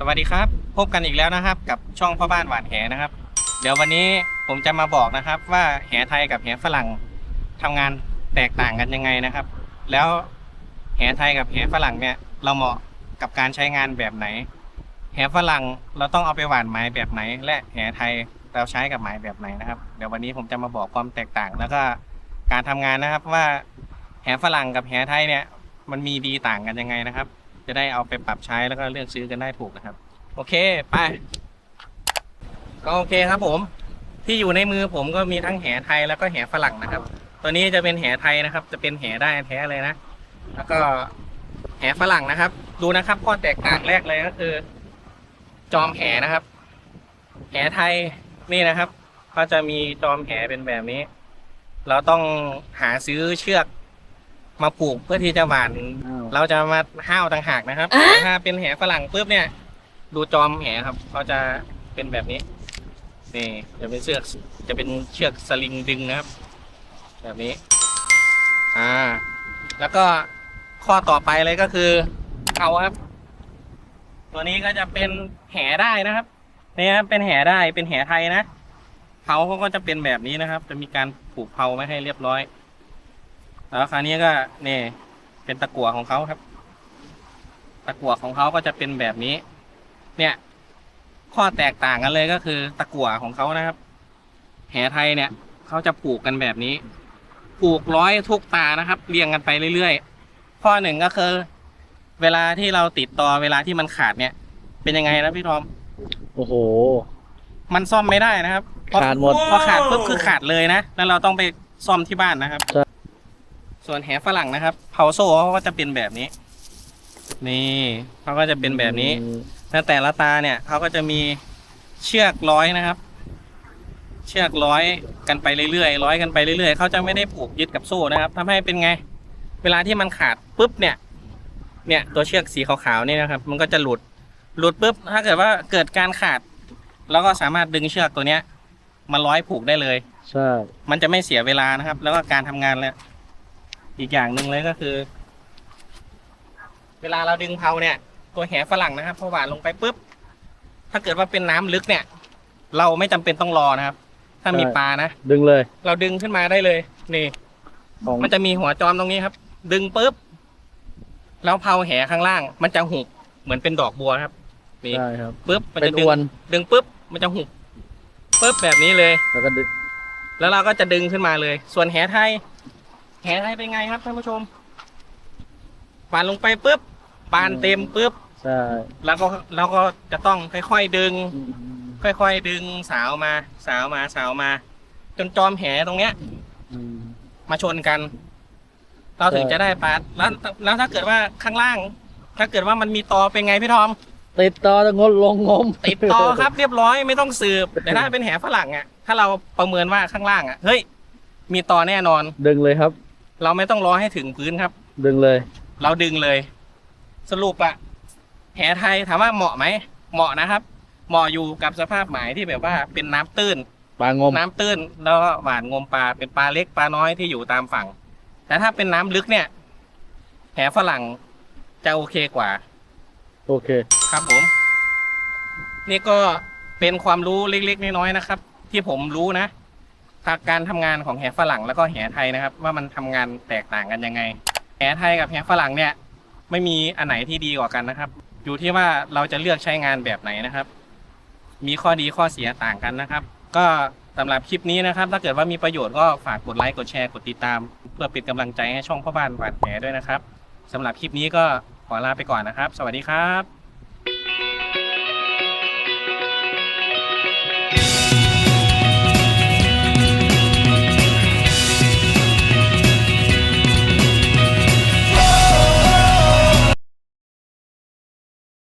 สวัสดีครับ พบกันอีกแล้วนะครับ กับช่องพ่อบ้านหวานแหนะครับ เดี๋ยววันนี้ผมจะมาบอกนะครับ ว่าแหไทยกับแหฝรั่งทำงานแตกต่างกันยังไงนะครับ แล้วแหไทยกับแหฝรั่งเนี่ย เราเหมาะกับการใช้งานแบบไหน แหฝรั่งเราต้องเอาไปหว่านไม้แบบไหน และแหไทยเราใช้กับไม้แบบไหนนะครับ เดี๋ยววันนี้ผมจะมาบอกความแตกต่าง แล้วก็การทำงานนะครับว่าแหฝรั่งกับแหไทยเนี่ย มันมีดีต่างกันยังไงนะครับ จะได้เอาไปปรับใช้แล้วก็เลือกซื้อกันได้ถูกนะครับ โอเคไป ก็โอเคครับผม ที่อยู่ในมือผมก็มีทั้งแหไทยแล้วก็แหฝรั่งนะครับ ตัวนี้จะเป็นแหไทยนะครับ จะเป็นแหได้แท้เลยนะ แล้วก็แหฝรั่งนะครับ ดูนะครับข้อแตกต่างแรกเลยก็คือ จอมแหนะครับ แหไทยนี่นะครับก็จะมีจอมแหเป็นแบบนี้ เราต้องหาซื้อเชือกมาผูกเพื่อที่จะหวาน เราจะมาห้าวต่างหากนะครับ ถ้าเป็นแหฝรั่งปุ๊บเนี่ย ดูจอมแหครับเขาจะเป็นแบบนี้นี่จะเป็นเชือกจะเป็นเชือกสลิงดึงนะครับ แบบนี้ อ่า แล้วก็ข้อต่อไปเลยก็คือเขาครับ ตัวนี้ก็จะเป็นแหได้นะครับเนี่ยครับเป็นแหได้เป็นแหไทยนะเผาเขาก็จะเป็นแบบนี้นะครับ จะมีการผูกเผาไว้ให้เรียบร้อย แล้วคราวนี้ก็นี่ เป็นตะกั่วของเขาครับ ตะกั่วของเขาก็จะเป็นแบบนี้ เนี่ย ข้อแตกต่างกันเลยก็คือ ตะกั่วของเขานะครับ แหไทยเนี่ยเขาจะผูกกันแบบนี้ ผูกร้อยทุกตานะครับ เรียงกันไปเรื่อยๆ ข้อหนึ่งก็คือ เวลาที่เราติดต่อเวลาที่มันขาดเนี่ย เป็นยังไงนะพี่ทอม โอ้โห มันซ่อมไม่ได้นะครับพอขาดหมด พอขาดปุ๊บคือขาดเลยนะ แล้วเราต้องไปซ่อมที่บ้านนะครับใช่ ส่วนแหฝรั่งนะครับเผาโซ่เขาก็จะเป็นแบบนี้ นี่เขาก็จะเป็นแบบนี้แล้วแต่ละตาเนี่ยเขาก็จะมีเชือกร้อยนะครับ เชือกร้อยกันไปเรื่อยๆร้อยกันไปเรื่อยๆเขาจะไม่ได้ผูกยึดกับโซ่นะครับทำให้เป็นไง เวลาที่มันขาดปุ๊บเนี่ย เนี่ยตัวเชือกสีขาวๆนี่นะครับ มันก็จะหลุดหลุดปุ๊บถ้าเกิดว่าเกิดการขาดเราก็สามารถดึงเชือกตัวเนี้ยมาร้อยผูกได้เลย ใช่ มันจะไม่เสียเวลานะครับ แล้วก็การทำงานแล้ว อีกอย่างหนึ่งเลยก็คือ เวลาเราดึงเผาเนี่ย ตัวแหฝรั่งนะครับพอหวานลงไปปุ๊บ ถ้าเกิดว่าเป็นน้ำลึกเนี่ย เราไม่จำเป็นต้องรอนะครับ ถ้ามีปลานะดึงเลย เราดึงขึ้นมาได้เลย นี่ของมันจะมีหัวจอมตรงนี้ครับ ดึงปุ๊บแล้วเผาแหข้างล่าง มันจะหุบเหมือนเป็นดอกบัวครับนี่ใช่ครับปุ๊บมันเป็จะนดึองวนดึงปุ๊บมันจะหุบปุ๊บแบบนี้เลย แล้วก็ดึงแล้วเราก็จะดึงขึ้นมาเลย ส่วนแหไทย แหไทยเป็นไงครับท่านผู้ชมปานลงไปปุ๊บปานเต็มปุ๊บใช่แล้วก็เราก็จะต้องค่อยๆดึงอืมค่อยๆดึงสาวมา สาวมาสาวมา จนจอมแหตรงเนี้ยอืมมาชนกัน เราถึงใช่จะได้ปลาแล้วแล้วถ้าเกิดว่าข้างล่าง ถ้าเกิดว่ามันมีตอเป็นไงพี่ทอม ติดต่อจะงดลงงม ติดตอครับเรียบร้อยไม่ต้องสืบแต่ถ้าเป็นแหฝรั่งอะถ้าเราประเมินว่าข้างล่างอะเฮ้ยมีตอแน่นอน ดึงเลยครับ เราไม่ต้องรอให้ถึงพื้นครับ ดึงเลย เราดึงเลย สรุปอะแหไทยถามว่าเหมาะไหมเหมาะนะครับ เหมาะอยู่กับสภาพหมายที่แบบว่าเป็นน้ำตื้นปลางมน้ำตื้น แล้วก็หวานงมปลาเป็นปลาเล็กปลาน้อยที่อยู่ตามฝั่ง แต่ถ้าเป็นน้ำลึกเนี่ยแหฝรั่งจะโอเคกว่า โอเค ครับผม นี่ก็เป็นความรู้เล็กๆน้อยๆนะครับ ที่ผมรู้นะทาง การทำงานของแหฝรั่งแล้วก็แหไทยนะครับ ว่ามันทำงานแตกต่างกันยังไง แหไทยกับแหฝรั่งเนี่ยไม่มีอันไหนที่ดีกว่ากันนะครับ อยู่ที่ว่าเราจะเลือกใช้งานแบบไหนนะครับ มีข้อดีข้อเสียต่างกันนะครับ ก็สำหรับคลิปนี้นะครับ ถ้าเกิดว่ามีประโยชน์ก็ฝากกดไลค์กดแชร์กดติดตาม เพื่อเป็นกำลังใจให้ช่องพ่อบ้านหวานแหด้วยนะครับสำหรับคลิปนี้ก็ขอลาไปก่อนนะครับ สวัสดีครับ